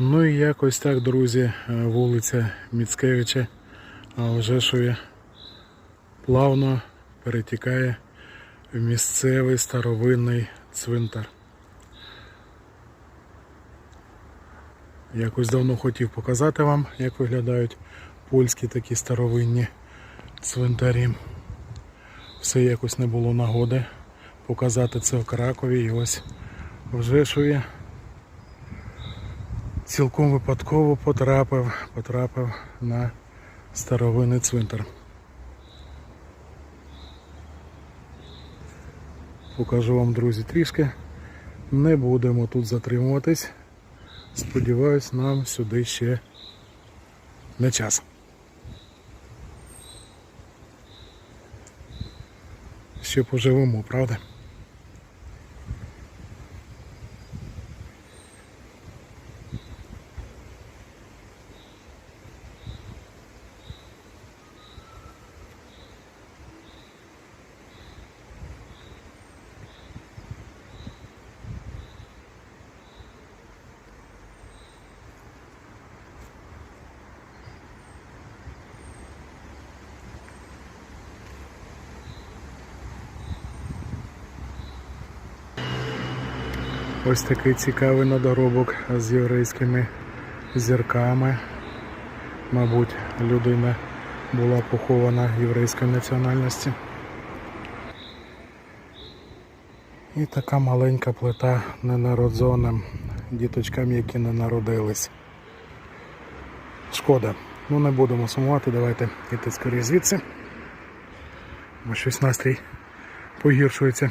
Ну і якось так, друзі, е, вулиця Міцкевича а вже що плавно перетікає в місцевий старовинний цвинтар. Якось давно хотів показати вам, як виглядають польські такі старовинні цвинтарі. Все якось не було нагоди показати це в Кракові і ось в Жешові цілком випадково потрапив, потрапив на старовинний цвинтар. Покажу вам, друзі, трішки. Не будемо тут затримуватись. Сподіваюсь, нам сюди ще не час. Ще поживемо, правда? Ось такий цікавий надоробок з єврейськими зірками. Мабуть, людина була похована єврейської національності. І така маленька плита ненародженим діточкам, які не народились. Шкода. Ну не будемо сумувати, давайте йти скоріше звідси. Бо щось настрій погіршується.